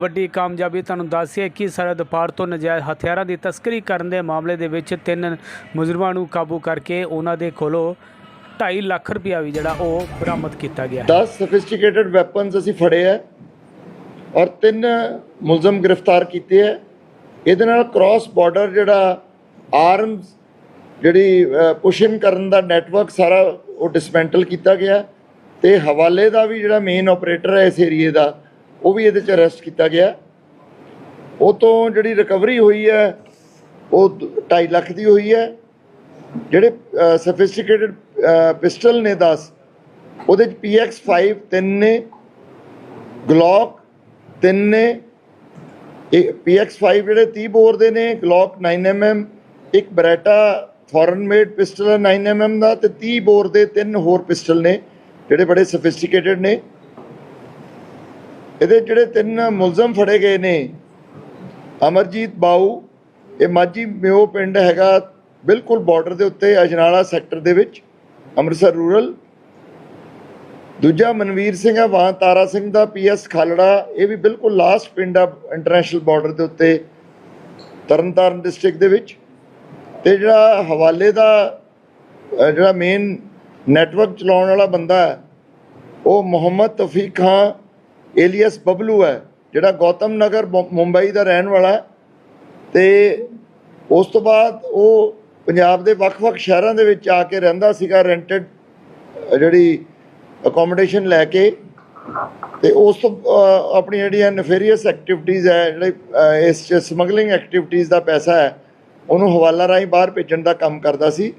ਵੱਡੀ ਕਾਮਯਾਬੀ ਤੁਹਾਨੂੰ ਦੱਸਿਆ ਕਿ ਸਰਹੱਦ ਪਾਰ ਤੋਂ ਨਜਾਇਜ਼ ਹਥਿਆਰਾਂ ਦੀ ਤਸਕਰੀ ਕਰਨ ਦੇ ਮਾਮਲੇ ਦੇ ਵਿੱਚ ਤਿੰਨ ਮੁਜਰਮਾਂ ਨੂੰ ਕਾਬੂ ਕਰਕੇ ਉਹਨਾਂ ਦੇ ਕੋਲੋਂ 2.5 ਲੱਖ ਰੁਪਇਆ ਵੀ ਜਿਹੜਾ ਉਹ ਬਰਾਮਦ ਕੀਤਾ ਗਿਆ 10 ਸੋਫਿਸਟੀਕੇਟਡ ਵੈਪਨਸ ਅਸੀਂ ਫੜੇ ਆ ਔਰ ਤਿੰਨ ਮੁਲਜ਼ਮ ਗ੍ਰਿਫਤਾਰ ਕੀਤੇ ਆ ਇਹਦੇ ਨਾਲ ਕ੍ਰਾਸ ਬਾਰਡਰ ਜਿਹੜਾ ਆਰਮਸ ਜਿਹੜੀ ਪੁਸ਼ਨ ਕਰਨ ਦਾ ਨੈਟਵਰਕ ਸਾਰਾ ਉਹ ਡਿਸਮੈਂਟਲ ਕੀਤਾ ਗਿਆ ਤੇ ਹਵਾਲੇ ਦਾ ਵੀ ਜਿਹੜਾ ਮੇਨ ਆਪਰੇਟਰ ਹੈ ਇਸ ਏਰੀਏ ਦਾ ਉਹ ਵੀ ਇਹਦੇ ਚ ਅਰੈਸਟ ਕੀਤਾ ਗਿਆ। ਉਹ ਤੋਂ ਜਿਹੜੀ ਰਿਕਵਰੀ ਹੋਈ ਹੈ, ਉਹ 2.5 ਲੱਖ ਦੀ ਹੋਈ ਹੈ। ਜਿਹੜੇ ਸੋਫਿਸਟੀਕੇਟਡ ਪਿਸਟਲ ਨੇ 10 ਉਹਦੇ ਚ PX5 ਤਿੰਨ ਨੇ ਗਲੌਕ ਤਿੰਨ ਨੇ, ਇਹ PX5 ਜਿਹੜੇ 30 ਬੋਰ ਦੇ ਨੇ ਗਲੌਕ 9mm ਇੱਕ ਬਰੇਟਾ ਫੋਰਨ ਮੇਡ ਪਿਸਟਲ ਹੈ 9mm ਦਾ ਤੇ 30 ਬੋਰ ਦੇ ਤਿੰਨ ਹੋਰ ਪਿਸਟਲ ਨੇ, ਜਿਹੜੇ ਬੜੇ ਸੋਫਿਸਟੀਕੇਟਡ ਨੇ। ਇਹਦੇ ਜਿਹੜੇ ਤਿੰਨ ਮੁਲਜ਼ਮ ਫੜੇ ਗਏ ਨੇ, ਅਮਰਜੀਤ ਬਾਊ, ਇਹ ਮਾਜੀ ਮਿਓ ਪਿੰਡ ਹੈਗਾ ਬਿਲਕੁਲ ਬਾਰਡਰ ਦੇ ਉੱਤੇ ਅਜਨਾਲਾ ਸੈਕਟਰ ਦੇ ਵਿੱਚ, ਅੰਮ੍ਰਿਤਸਰ ਰੂਰਲ ਦੂਜਾ ਮਨਵੀਰ ਸਿੰਘ ਆ, ਵਾਂ ਤਾਰਾ ਸਿੰਘ ਦਾ ਪੀਐਸ ਖਾਲੜਾ, ਇਹ ਵੀ ਬਿਲਕੁਲ ਲਾਸਟ ਪਿੰਡ ਆ ਇੰਟਰਨੈਸ਼ਨਲ ਬਾਰਡਰ ਦੇ ਉੱਤੇ, ਤਰਨਤਾਰਨ ਡਿਸਟ੍ਰਿਕਟ ਦੇ ਵਿੱਚ। ਤੇ ਜਿਹੜਾ ਹਵਾਲੇ ਦਾ ਜਿਹੜਾ ਮੇਨ ਨੈਟਵਰਕ ਚਲਾਉਣ ਵਾਲਾ ਬੰਦਾ, ਉਹ ਮੁਹੰਮਦ ਤੌਫੀਕ ਖਾਨ ਏਲੀਅਸ ਬਬਲੂ ਹੈ, ਜਿਹੜਾ ਗੌਤਮ ਨਗਰ ਮੁੰ- ਮੁੰਬਈ ਦਾ ਰਹਿਣ ਵਾਲਾ ਹੈ ਤੇ ਉਸ ਤੋਂ ਬਾਅਦ ਉਹ ਪੰਜਾਬ ਦੇ ਵੱਖ-ਵੱਖ ਸ਼ਹਿਰਾਂ ਦੇ ਵਿੱਚ ਆ ਕੇ ਰਹਿੰਦਾ ਸੀਗਾ ਰੈਂਟਡ ਜਿਹੜੀ ਅਕੋਮੋਡੇਸ਼ਨ ਲੈ ਕੇ ਤੇ ਉਸ ਤੋਂ ਆਪਣੀ ਜਿਹੜੀਆਂ ਨਫੇਰੀਅਸ ਐਕਟੀਵਿਟੀਜ਼ ਹੈ, ਜਿਹੜੇ ਇਸ ਚ ਸਮਗਲਿੰਗ ਐਕਟੀਵਿਟੀਜ਼ ਦਾ ਪੈਸਾ ਹੈ, ਉਹਨੂੰ ਹਵਾਲਾ ਰਾਹੀਂ ਬਾਹਰ ਭੇਜਣ ਦਾ ਕੰਮ ਕਰਦਾ ਸੀ।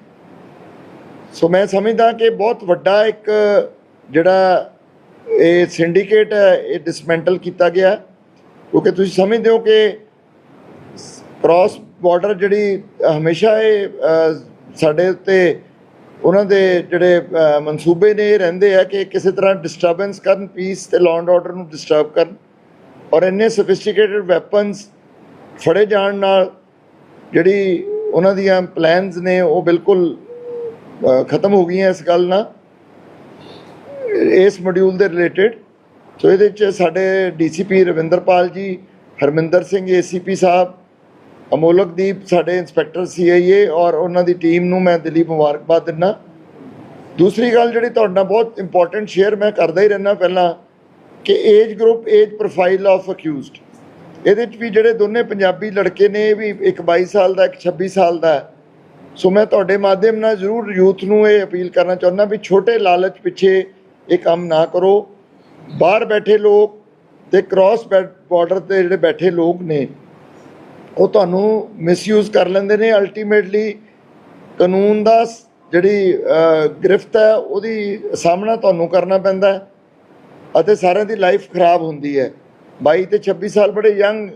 ਸੋ ਮੈਂ ਸਮਝਦਾ ਕਿ ਬਹੁਤ ਵੱਡਾ ਇੱਕ ਜਿਹੜਾ ਇਹ ਸਿੰਡੀਕੇਟ ਹੈ, ਇਹ ਡਿਸਮੈਂਟਲ ਕੀਤਾ ਗਿਆ ਕਿਉਂਕਿ ਤੁਸੀਂ ਸਮਝਦੇ ਹੋ ਕਿ ਕ੍ਰਾਸ ਬਾਰਡਰ ਜਿਹੜੀ ਹਮੇਸ਼ਾ ਇਹ ਸਾਡੇ ਉੱਤੇ ਉਹਨਾਂ ਦੇ ਜਿਹੜੇ ਮਨਸੂਬੇ ਨੇ ਇਹ ਰਹਿੰਦੇ ਆ ਕਿ ਕਿਸੇ ਤਰ੍ਹਾਂ ਡਿਸਟਰਬੈਂਸ ਕਰਨ ਪੀਸ ਤੇ ਲਾਅ ਐਂਡ ਆਰਡਰ ਨੂੰ ਡਿਸਟਰਬ ਕਰਨ। ਔਰ ਇੰਨੇ ਸਫਿਸਟੀਕੇਟਡ ਵੈਪਨਸ ਫੜੇ ਜਾਣ ਨਾਲ ਜਿਹੜੀ ਉਹਨਾਂ ਦੀਆਂ ਪਲਾਨਸ ਨੇ ਉਹ ਬਿਲਕੁਲ ਖਤਮ ਹੋ ਗਈਆਂ ਇਸ ਗੱਲ ਨਾਲ। ਇਸ ਮੋਡਿਊਲ ਦੇ ਰਿਲੇਟਡ ਸੋ ਇਹਦੇ ਵਿੱਚ ਸਾਡੇ ਡੀਸੀਪੀ ਰਵਿੰਦਰਪਾਲ ਜੀ, ਹਰਮਿੰਦਰ ਸਿੰਘ ਏਸੀਪੀ ਸਾਹਿਬ ਅਮੋਲਕਦੀਪ ਸਾਡੇ ਇੰਸਪੈਕਟਰ ਸੀਆਈਏ ਔਰ ਉਹਨਾਂ ਦੀ ਟੀਮ ਨੂੰ ਮੈਂ ਦਿਲੀ ਮੁਬਾਰਕਬਾਦ ਦਿੰਦਾ ਦੂਸਰੀ ਗੱਲ ਜਿਹੜੀ ਤੁਹਾਡਾ ਬਹੁਤ ਇੰਪੋਰਟੈਂਟ ਸ਼ੇਅਰ ਮੈਂ ਕਰਦਾ ਹੀ ਰਹਿਣਾ ਪਹਿਲਾਂ, ਕਿ age group age profile of accused ਇਹਦੇ ਵਿੱਚ ਵੀ ਜਿਹੜੇ ਦੋਨੇ ਪੰਜਾਬੀ ਲੜਕੇ ਨੇ, ਇਹ ਵੀ ਇੱਕ 22 ਸਾਲ ਦਾ, ਇੱਕ 26 ਸਾਲ ਦਾ। ਸੋ ਮੈਂ ਤੁਹਾਡੇ ਮਾਧਿਅਮ ਨਾਲ ਜ਼ਰੂਰ ਯੂਥ ਨੂੰ ਇਹ ਅਪੀਲ ਕਰਨਾ ਚਾਹੁੰਦਾ ਵੀ ਛੋਟੇ ਲਾਲਚ ਪਿੱਛੇ ਇਹ ਕੰਮ ਨਾ ਕਰੋ। ਬਾਹਰ ਬੈਠੇ ਲੋਕ ਤੇ ਕ੍ਰਾਸ ਬਾਰਡਰ ਤੇ ਜਿਹੜੇ ਬੈਠੇ ਲੋਕ ਨੇ, ਉਹ ਤੁਹਾਨੂੰ ਮਿਸਯੂਜ਼ ਕਰ ਲੈਂਦੇ ਨੇ। ਅਲਟੀਮੇਟਲੀ ਕਾਨੂੰਨ ਦਾ ਜਿਹੜੀ ਗ੍ਰਿਫਤ ਹੈ, ਉਹਦੀ ਸਾਹਮਣਾ ਤੁਹਾਨੂੰ ਕਰਨਾ ਪੈਂਦਾ ਹੈ ਅਤੇ ਸਾਰਿਆਂ ਦੀ ਲਾਈਫ ਖਰਾਬ ਹੁੰਦੀ ਹੈ। 22 ਤੇ 26 ਸਾਲ ਬੜੇ ਯੰਗ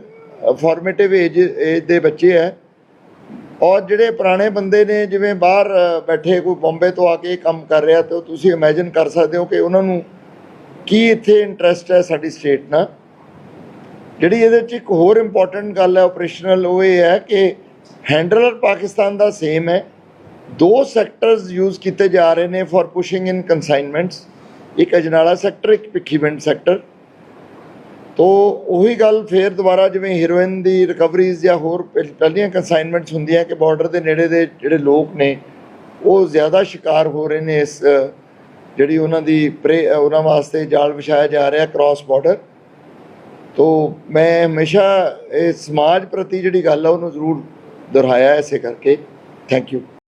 ਫਾਰਮੇਟਿਵ ਏਜ ਏਜ ਦੇ ਬੱਚੇ ਹੈ। ਔਰ ਜਿਹੜੇ ਪੁਰਾਣੇ ਬੰਦੇ ਨੇ, ਜਿਵੇਂ ਬਾਹਰ ਬੈਠੇ ਕੋਈ ਬੰਬੇ ਤੋਂ ਆ ਕੇ ਇਹ ਕੰਮ ਕਰ ਰਿਹਾ, ਤੇ ਉਹ ਤੁਸੀਂ ਇਮੇਜਿਨ ਕਰ ਸਕਦੇ ਹੋ ਕਿ ਉਹਨਾਂ ਨੂੰ ਕੀ ਇੱਥੇ ਇੰਟਰਸਟ ਹੈ ਸਾਡੀ ਸਟੇਟ ਨਾਲ। ਜਿਹੜੀ ਇਹਦੇ ਵਿੱਚ ਇੱਕ ਹੋਰ ਇੰਪੋਰਟੈਂਟ ਗੱਲ ਹੈ ਆਪਰੇਸ਼ਨਲ ਉਹ ਇਹ ਹੈ ਕਿ ਹੈਂਡਲਰ ਪਾਕਿਸਤਾਨ ਦਾ ਸੇਮ ਹੈ। ਦੋ ਸੈਕਟਰਸ ਯੂਜ਼ ਕੀਤੇ ਜਾ ਰਹੇ ਨੇ ਫॉर ਪੁਸ਼ਿੰਗ ਇਨ ਕਨਸਾਈਨਮੈਂਟਸ ਇੱਕ ਅਜਨਾਲਾ ਸੈਕਟਰ ਇੱਕ ਭਿੱਖੀਵਿੰਡ ਸੈਕਟਰ ਤੋ ਉਹੀ ਗੱਲ ਫੇਰ ਦੁਬਾਰਾ ਜਿਵੇਂ ਹੀਰੋਇਨ ਦੀ ਰਿਕਵਰੀਜ਼ ਜਾਂ ਹੋਰ ਪਹਿ- ਪਹਿਲੀਆਂ ਕਨਸਾਈਨਮੈਂਟਸ ਹੁੰਦੀਆਂ ਕਿ ਬਾਰਡਰ ਦੇ ਨੇੜੇ ਦੇ ਜਿਹੜੇ ਲੋਕ ਨੇ, ਉਹ ਜ਼ਿਆਦਾ ਸ਼ਿਕਾਰ ਹੋ ਰਹੇ ਨੇ ਇਸ, ਜਿਹੜੀ ਉਹਨਾਂ ਦੀ ਪ੍ਰੇ ਉਹਨਾਂ ਵਾਸਤੇ ਜਾਲ ਵਿਛਾਇਆ ਜਾ ਰਿਹਾ ਕ੍ਰਾਸ ਬਾਰਡਰ ਤੋ ਮੈਂ ਹਮੇਸ਼ਾ ਇਹ ਸਮਾਜ ਪ੍ਰਤੀ ਜਿਹੜੀ ਗੱਲ ਆ, ਉਹਨੂੰ ਜ਼ਰੂਰ ਦੁਹਰਾਇਆ ਐਸੇ ਕਰਕੇ। Thank you